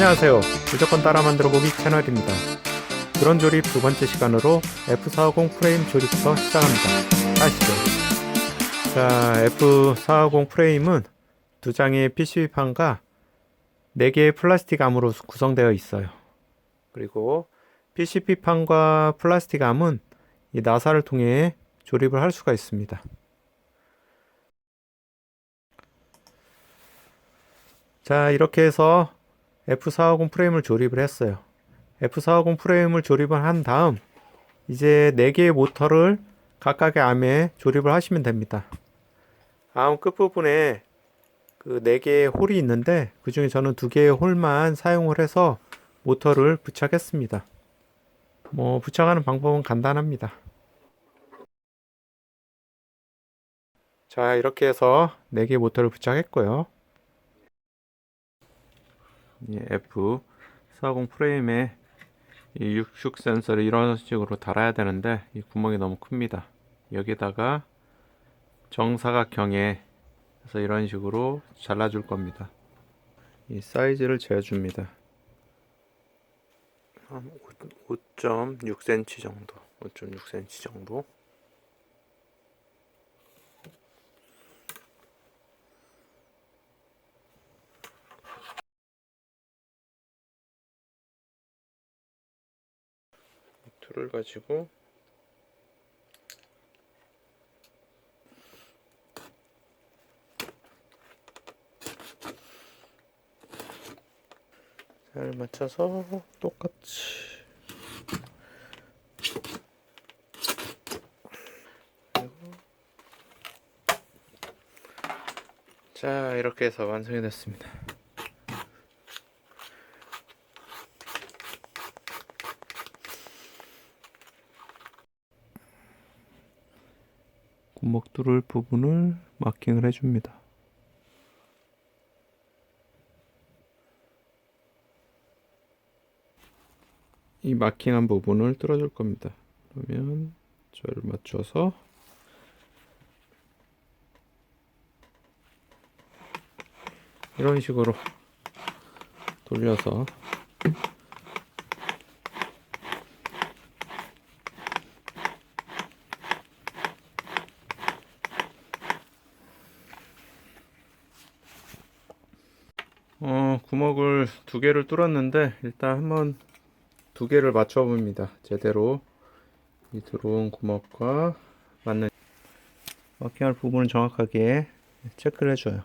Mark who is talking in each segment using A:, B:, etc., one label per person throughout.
A: 안녕하세요. 무조건 따라 만들어 보기 채널입니다. 드론 조립 두 번째 시간으로 F450 프레임 조립부터 시작합니다. 가시죠. 자, F450 프레임은 두 장의 PCB판과 네 개의 플라스틱 암으로 구성되어 있어요. 그리고 PCB판과 플라스틱 암은 이 나사를 통해 조립을 할 수가 있습니다. 자, 이렇게 해서 F450 프레임을 조립을 했어요. F450 프레임을 조립을 한 다음 이제 4개의 모터를 각각의 암에 조립을 하시면 됩니다. 암 끝부분에 그 4개의 홀이 있는데 그 중에 저는 2개의 홀만 사용을 해서 모터를 부착했습니다. 뭐 부착하는 방법은 간단합니다. 자, 이렇게 해서 4개의 모터를 부착했고요. F450 프레임에 이 육축 센서를 이런 식으로 달아야 되는데 이 구멍이 너무 큽니다. 여기다가 정사각형에 그래서 이런 식으로 잘라줄 겁니다. 이 사이즈를 재줍니다. 한 5.6cm 정도, 5.6cm 정도. 툴을 가지고 잘 맞춰서 똑같이 자 이렇게 해서 완성이 됐습니다. 구멍 뚫을 부분을 마킹을 해줍니다. 이 마킹한 부분을 뚫어줄 겁니다. 그러면 저를 맞춰서 이런 식으로 돌려서 어, 구멍을 두 개를 뚫었는데 일단 한번 두 개를 맞춰 봅니다. 제대로 이 들어온 구멍과 맞는 마킹할 부분을 정확하게 체크를 해줘요.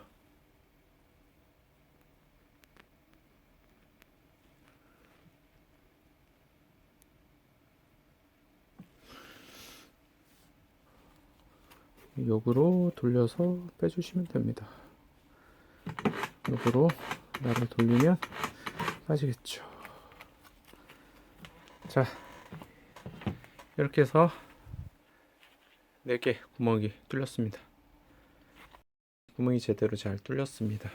A: 역으로 돌려서 빼주시면 됩니다. 역으로 나를 돌리면 빠지겠죠. 자, 이렇게 해서 4개 구멍이 뚫렸습니다. 구멍이 제대로 잘 뚫렸습니다.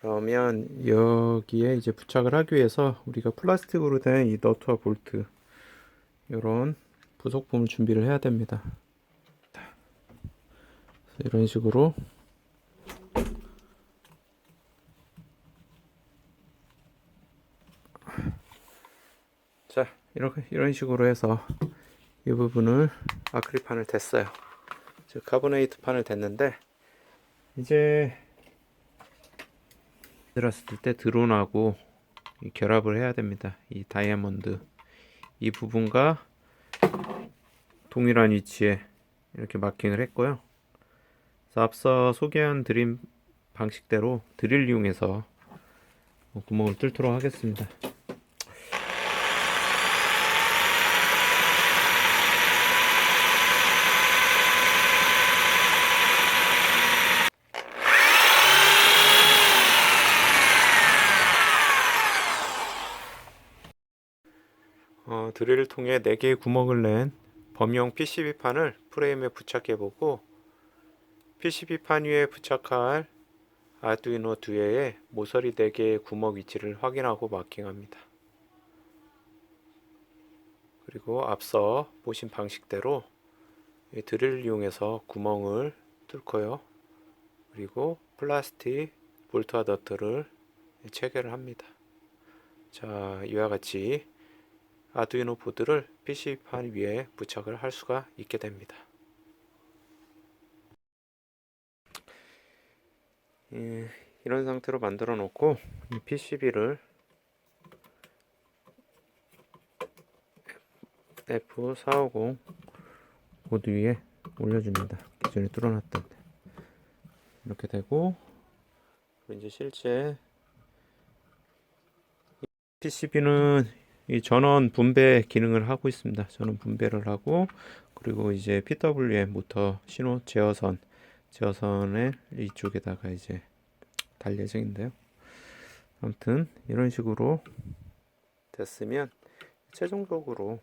A: 그러면 여기에 이제 부착을 하기 위해서 우리가 플라스틱으로 된 이 너트와 볼트 이런 부속품을 준비를 해야 됩니다. 이런 식으로 자 이렇게 이런 식으로 해서 이 부분을 아크릴판을 댔어요. 즉 카보네이트 판을 댔는데 이제 들었을 때 드론하고 이 결합을 해야 됩니다. 이 다이아몬드 이 부분과 동일한 위치에 이렇게 마킹을 했고요. 앞서 소개한 드림 방식대로 드릴 이용해서 구멍을 뚫도록 하겠습니다. 어, 드릴을 통해 4개의 구멍을 낸 범용 PCB판을 프레임에 부착해보고 PCB판 위에 부착할 아두이노 뒤에 모서리 4개의 구멍 위치를 확인하고 마킹합니다. 그리고 앞서 보신 방식대로 이 드릴을 이용해서 구멍을 뚫고요. 그리고 플라스틱 볼트와 너트를 체결을 합니다. 자, 이와 같이 아두이노 보드를 PC판 위에 부착을 할 수가 있게 됩니다. 예, 이런 상태로 만들어 놓고 이 PCB를 F450 보드 위에 올려줍니다. 기존에 뚫어놨던데 이렇게 되고 이제 실제 PCB는 이 전원 분배 기능을 하고 있습니다. 전원 분배를 하고 그리고 이제 PWM 모터 신호 제어선 제어선의 이쪽에다가 이제 달 예정인데요. 아무튼 이런 식으로 됐으면 최종적으로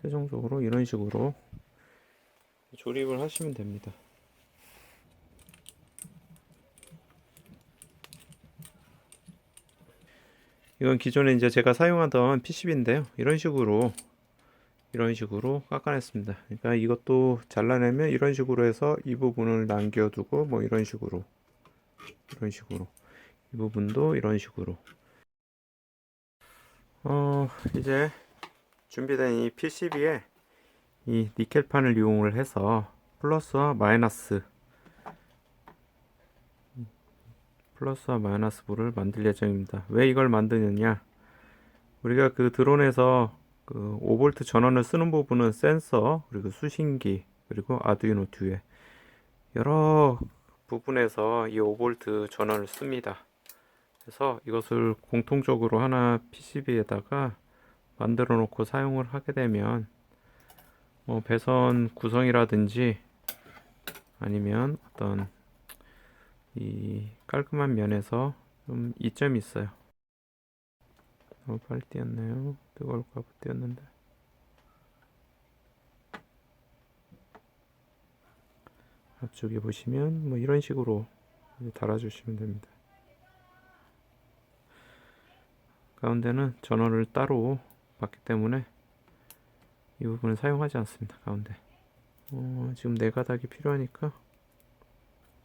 A: 최종적으로 이런 식으로 조립을 하시면 됩니다. 이건 기존에 이제 제가 사용하던 PCB인데요. 이런 식으로 이런 식으로 깎아냈습니다. 그러니까 이것도 잘라내면 이런 식으로 해서 이 부분을 남겨두고 뭐 이런 식으로 이런 식으로 이 부분도 이런 식으로 어 이제 준비된 이 PCB에 이 니켈판을 이용을 해서 플러스와 마이너스 플러스와 마이너스 볼을 만들 예정입니다. 왜 이걸 만드느냐? 우리가 그 드론에서 그 5V 전원을 쓰는 부분은 센서, 그리고 수신기, 그리고 아두이노 듀에 여러 부분에서 이 5V 전원을 씁니다. 그래서 이것을 공통적으로 하나 PCB에다가 만들어 놓고 사용을 하게 되면 뭐 배선 구성이라든지 아니면 어떤 이 깔끔한 면에서 좀 이점이 있어요. 너무 빨리 뛰었네요. 뜨거울까 봐 뛰었는데. 앞쪽에 보시면 뭐 이런 식으로 달아주시면 됩니다. 가운데는 전원을 따로 받기 때문에 이 부분은 사용하지 않습니다. 가운데. 어, 지금 네 가닥이 필요하니까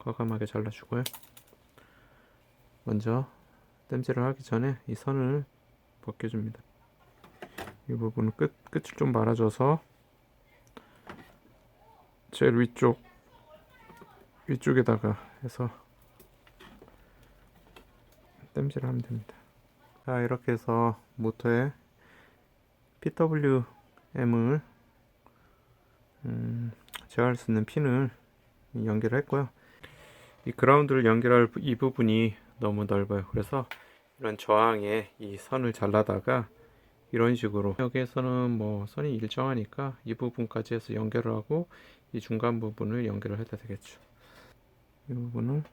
A: 과감하게 잘라주고요. 먼저 땜질을 하기 전에 이 선을 벗겨줍니다. 이 부분은 끝, 끝을 좀 말아줘서 제일 위쪽 위쪽에다가 해서 땜질을 하면 됩니다. 자 이렇게 해서 모터에 PWM을 음, 제어할 수 있는 핀을 연결을 했고요. 이 그라운드를 연결할 이 부분이 너무 넓어요. 그래서 이런 저항에 이 선을 잘라다가 이런 식으로 여기에서는 뭐 선이 일정하니까 이 부분까지 해서 연결을 하고 이 중간 부분을 연결을 해도 되겠죠. 이 부분을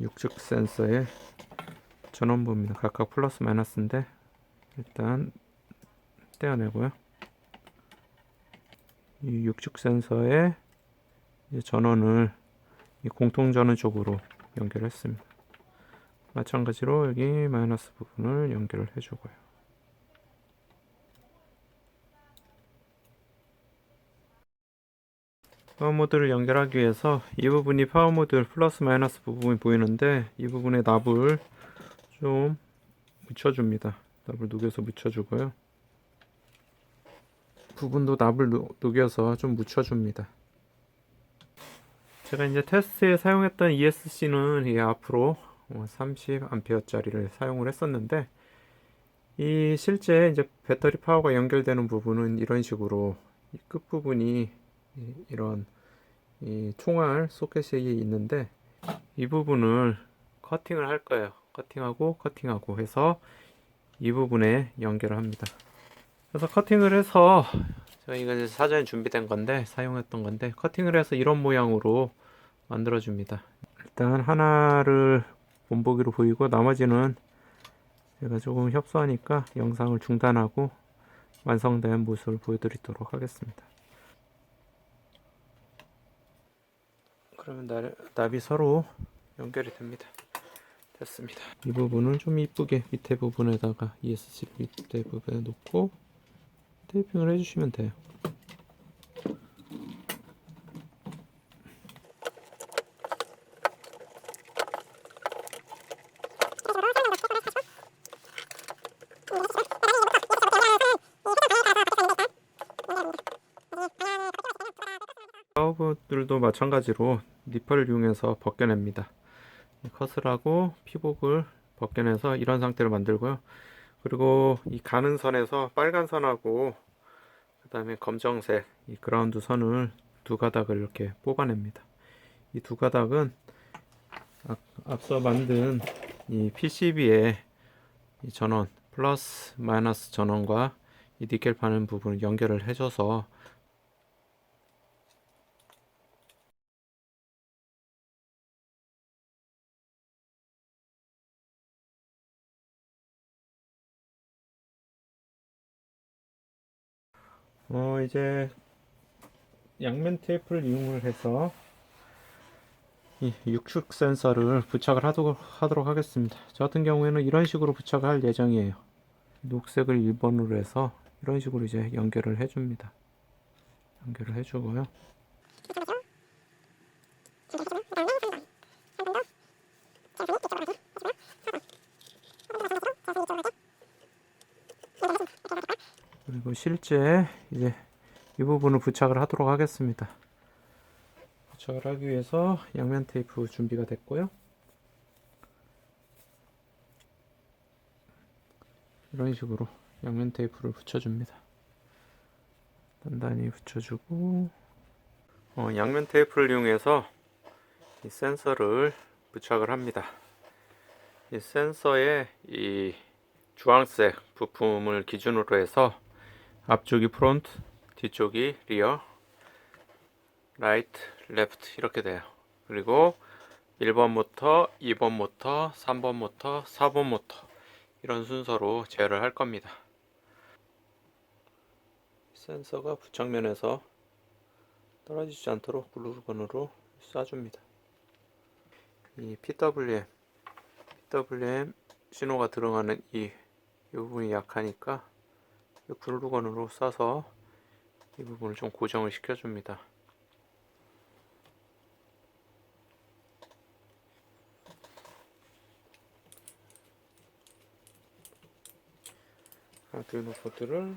A: 육즉 센서의 전원부입니다. 각각 플러스 마이너스인데 일단 떼어내고요. 이 육축 센서의 전원을 이 공통 전원 쪽으로 연결했습니다. 마찬가지로 여기 마이너스 부분을 연결을 해주고요. 파워 모드를 연결하기 위해서 이 부분이 파워 모드 플러스 마이너스 부분이 보이는데 이 부분에 납을 좀 묻혀줍니다. 납을 녹여서 묻혀주고요. 부분도 납을 녹여서 좀 묻혀줍니다. 제가 이제 테스트에 사용했던 ESC는 이 앞으로 30A짜리를 사용을 했었는데 이 실제 이제 배터리 파워가 연결되는 부분은 이런 식으로 이 끝부분이 이런 이 총알 소켓이 있는데 이 부분을 커팅을 할 거예요. 커팅하고 커팅하고 해서 이 부분에 연결을 합니다. 그래서 커팅을 해서 저희가 사전에 준비된 건데 사용했던 건데 커팅을 해서 이런 모양으로 만들어 줍니다. 일단 하나를 본보기로 보이고 나머지는 제가 조금 협소하니까 영상을 중단하고 완성된 모습을 보여드리도록 하겠습니다. 그러면 나, 납이 서로 연결이 됩니다. 됐습니다. 이 부분을 좀 이쁘게 밑에 부분에다가 ESC 밑에 부분에 놓고 테이핑을 해주시면 돼요. 샤워들도 마찬가지로 니퍼를 이용해서 벗겨냅니다. 이 컷을 하고 피복을 벗겨내서 이런 상태로 만들고요. 그리고 이 가는 선에서 빨간 선하고 그 다음에 검정색 이 그라운드 선을 두 가닥을 이렇게 뽑아냅니다. 이 두 가닥은 앞- 앞서 만든 이 PCB의 이 전원 플러스 마이너스 전원과 이 니켈 파는 부분을 연결을 해줘서 어 이제 양면 테이프를 이용을 해서 이 육축 센서를 부착을 하도록, 하도록 하겠습니다. 저 같은 경우에는 이런 식으로 부착을 할 예정이에요. 녹색을 1번으로 해서 이런 식으로 이제 연결을 해줍니다. 연결을 해주고요. 그리고 실제 이제 이 부분을 부착을 하도록 하겠습니다. 부착을 하기 위해서 양면 테이프 준비가 됐고요. 이런 식으로 양면 테이프를 붙여줍니다. 단단히 붙여주고 어, 양면 테이프를 이용해서 이 센서를 부착을 합니다. 이 센서에 이 주황색 부품을 기준으로 해서 앞쪽이 프론트, 뒤쪽이 리어, 라이트, 레프트 이렇게 돼요. 그리고 1번 모터, 2번 모터, 3번 모터, 4번 모터 이런 순서로 제어를 할 겁니다. 센서가 부착면에서 떨어지지 않도록 글루건으로 쏴줍니다. 이 PWM, PWM 신호가 들어가는 이, 이 부분이 약하니까 이 글루건으로 쏴서 이 부분을 좀 고정을 시켜줍니다. 아두이노 포트를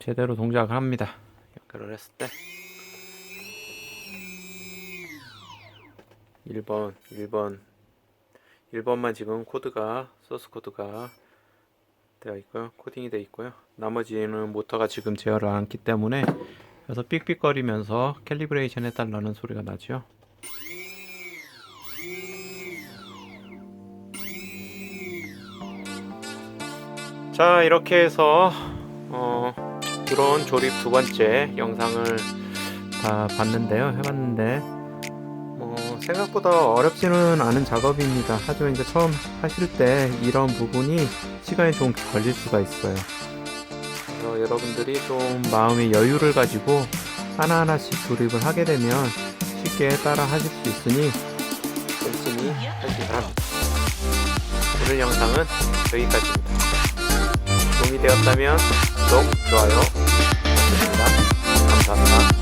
A: 제대로 동작을 합니다. 연결을 했을 때 1번, 1번, 1번만 지금 코드가 소스 코드가 되어 있고요. 코딩이 되어 있고요. 나머지는 모터가 지금 제어를 않기 때문에 그래서 삑삑거리면서 캘리브레이션 해달라는 소리가 나죠. 자 이렇게 해서 어, 드론 조립 두 번째 영상을 다 봤는데요 해봤는데 뭐 생각보다 어렵지는 않은 작업입니다 하지만 이제 처음 하실 때 이런 부분이 시간이 좀 걸릴 수가 있어요 그래서 여러분들이 좀 마음의 여유를 가지고 하나하나씩 조립을 하게 되면 쉽게 따라 하실 수 있으니 열심히 하시기 바랍니다 오늘 영상은 여기까지입니다 도움이 되었다면 구독, 좋아요 부탁드립니다. 감사합니다.